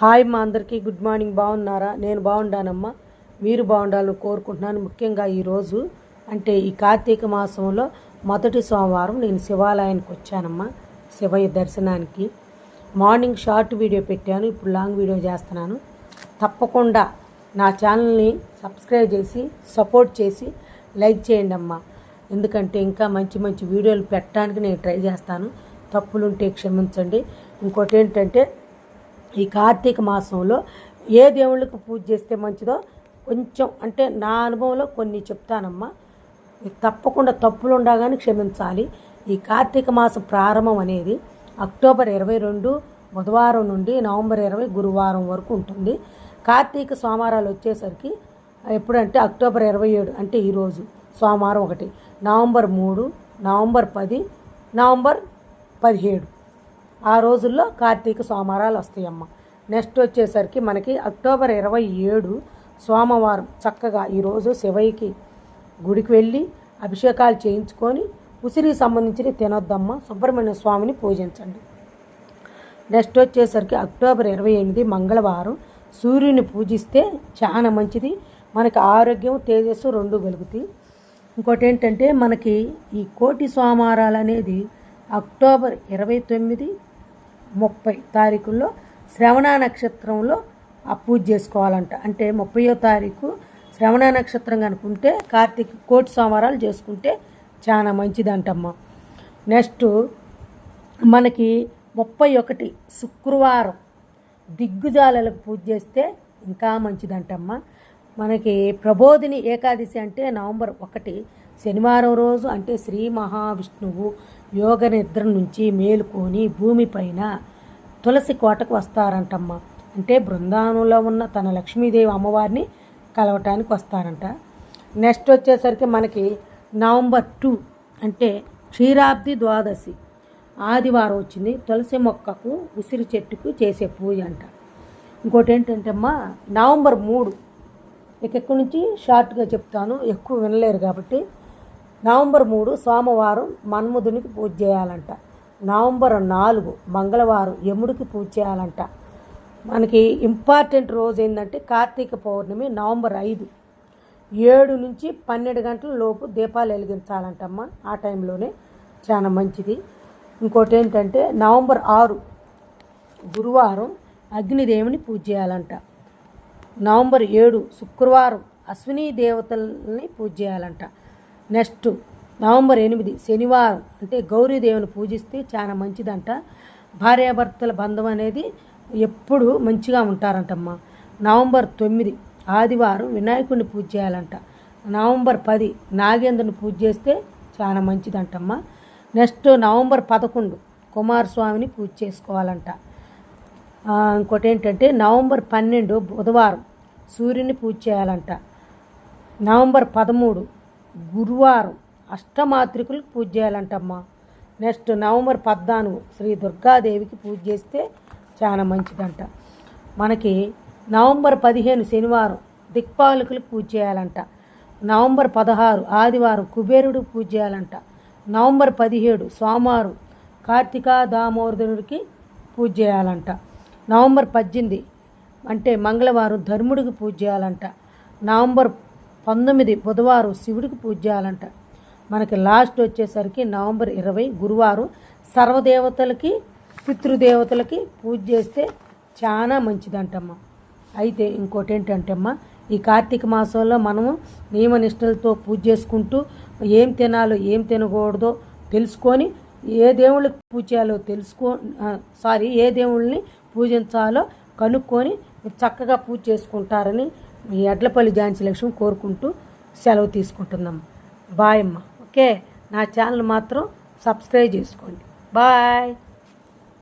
Hi మా అందరికీ good morning. బాగున్నారా? నేను బాగుండానమ్మా. మీరు బాగుండాలని కోరుకుంటున్నాను. ముఖ్యంగా ఈరోజు అంటే ఈ కార్తీక మాసంలో మొదటి సోమవారం నేను శివాలయానికి వచ్చానమ్మా శివయ్య దర్శనానికి. మార్నింగ్ షార్ట్ వీడియో పెట్టాను ఇప్పుడు లాంగ్ వీడియో చేస్తున్నాను. తప్పకుండా నా ఛానల్ని సబ్స్క్రైబ్ చేసి సపోర్ట్ చేసి లైక్ చేయండి అమ్మా ఎందుకంటే ఇంకా మంచి మంచి వీడియోలు పెట్టడానికి నేను ట్రై చేస్తాను. తప్పులుంటే క్షమించండి. ఇంకోటి ఏంటంటే ఈ కార్తీక మాసంలో ఏ దేవుళ్ళకి పూజ చేస్తే మంచిదో కొంచెం అంటే నా అనుభవంలో కొన్ని చెప్తానమ్మా. మీకు తప్పకుండా తప్పులు ఉండగానే క్షమించాలి. ఈ కార్తీక మాసం ప్రారంభం అనేది అక్టోబర్ ఇరవై రెండు బుధవారం నుండి నవంబర్ ఇరవై గురువారం వరకు ఉంటుంది. కార్తీక సోమవారాలు వచ్చేసరికి ఎప్పుడంటే అక్టోబర్ ఇరవై ఏడు అంటే ఈరోజు సోమవారం ఒకటి నవంబర్ మూడు నవంబర్ పది నవంబర్ పదిహేడు. ఆ రోజుల్లో కార్తీక సోమవారాలు వస్తాయమ్మ. నెక్స్ట్ వచ్చేసరికి మనకి అక్టోబర్ ఇరవై ఏడు సోమవారం చక్కగా ఈరోజు శివయ్యకి గుడికి వెళ్ళి అభిషేకాలు చేయించుకొని ఉసిరికి సంబంధించిన తినొద్దమ్మ సుబ్రహ్మణ్య స్వామిని పూజించండి. నెక్స్ట్ వచ్చేసరికి అక్టోబర్ ఇరవై ఎనిమిది మంగళవారం సూర్యుని పూజిస్తే చాలా మంచిది. మనకి ఆరోగ్యం తేజస్సు రెండు కలుగుతాయి. ఇంకోటి ఏంటంటే మనకి ఈ కోటి సోమవారాలు అనేది అక్టోబర్ ఇరవై తొమ్మిది ముప్పై తారీఖుల్లో శ్రవణ నక్షత్రంలో ఆ పూజ చేసుకోవాలంట. అంటే ముప్పయో తారీఖు శ్రవణ నక్షత్రం కనుకుంటే కార్తీక కోటి సోమవారాలు చేసుకుంటే చాలా మంచిదంటమ్మా. నెక్స్ట్ మనకి ముప్పై ఒకటి శుక్రవారం దిగ్గుజాలకు పూజ చేస్తే ఇంకా మంచిదంటమ్మా. మనకి ప్రబోధిని ఏకాదశి అంటే నవంబర్ ఒకటి శనివారం రోజు అంటే శ్రీ మహావిష్ణువు యోగ నిద్ర నుంచి మేలుకొని భూమిపైన తులసి కోటకు వస్తారంటమ్మా. అంటే బృందావనంలో ఉన్న తన లక్ష్మీదేవి అమ్మవారిని కలవటానికి వస్తారంట. నెక్స్ట్ వచ్చేసరికి మనకి నవంబర్ టూ అంటే క్షీరాబ్ది ద్వాదశి. ఆదివారం వచ్చింది. తులసి మొక్కకు ఉసిరి చెట్టుకు చేసే పూజ అంట. ఇంకోటి ఏంటంటే అమ్మా నవంబర్ మూడు ఇక నుంచి షార్ట్గా చెప్తాను. ఎక్కువ వినలేరు కాబట్టి. నవంబర్ మూడు సోమవారం మన్ముదునికి పూజ చేయాలంట. నవంబర్ నాలుగు మంగళవారం యముడికి పూజ చేయాలంట. మనకి ఇంపార్టెంట్ రోజు ఏంటంటే కార్తీక పౌర్ణమి నవంబర్ ఐదు. ఏడు నుంచి పన్నెండు గంటల లోపు దీపాలు వెలిగించాలంటమ్మా. ఆ టైంలోనే చాలా మంచిది. ఇంకోటి ఏంటంటే నవంబర్ ఆరు గురువారం అగ్నిదేవుని పూజ చేయాలంట. నవంబర్ ఏడు శుక్రవారం అశ్విని దేవతల్ని పూజ చేయాలంట. నెక్స్ట్ నవంబర్ ఎనిమిది శనివారం అంటే గౌరీదేవిని పూజిస్తే చాలా మంచిదంట. భార్యాభర్తల బంధం అనేది ఎప్పుడు మంచిగా ఉంటారంటమ్మా. నవంబర్ తొమ్మిది ఆదివారం వినాయకుడిని పూజ చేయాలంట. నవంబర్ పది నాగేంద్రుని పూజ చేస్తే చాలా మంచిదంటమ్మా. నెక్స్ట్ నవంబర్ పదకొండు కుమారస్వామిని పూజ చేసుకోవాలంట. ఇంకోటి ఏంటంటే నవంబర్ పన్నెండు బుధవారం సూర్యుని పూజ చేయాలంట. నవంబర్ పదమూడు గురువారం అష్టమాత్రికులకు పూజ చేయాలంటమ్మా. నెక్స్ట్ నవంబర్ పద్నాలుగు శ్రీ దుర్గాదేవికి పూజ చేస్తే చాలా మంచిదంట. మనకి నవంబర్ పదిహేను శనివారం దిక్పాలకులకు పూజ చేయాలంట. నవంబర్ పదహారు ఆదివారం కుబేరుడు పూజ చేయాలంట. నవంబర్ పదిహేడు సోమవారం కార్తీక దామోదరుడికి పూజ చేయాలంట. నవంబర్ పద్దెనిమిది అంటే మంగళవారం ధర్ముడికి పూజ చేయాలంట. నవంబర్ పంతొమ్మిది బుధవారం శివుడికి పూజ చేయాలంట. మనకి లాస్ట్ వచ్చేసరికి నవంబర్ ఇరవై గురువారం సర్వదేవతలకి పితృదేవతలకి పూజ చేస్తే చాలా మంచిదంటమ్మా. అయితే ఇంకోటి ఏంటంటే అమ్మ ఈ కార్తీక మాసంలో మనము నియమనిష్టలతో పూజ చేసుకుంటూ ఏం తినాలో ఏం తినకూడదో తెలుసుకొని ఏ దేవుళ్ళకి పూజ చేయాలో తెలుసుకో సారీ ఏ దేవుళ్ళని పూజించాలో కనుక్కొని చక్కగా పూజ చేసుకుంటారని మీ ఎడ్లపల్లి ఝాన్సీ లక్ష్మి కోరుకుంటూ సెలవు తీసుకుంటున్నాం. బాయ్ అమ్మ. ఓకే? నా ఛానల్ మాత్రం సబ్స్క్రైబ్ చేసుకోండి. బాయ్.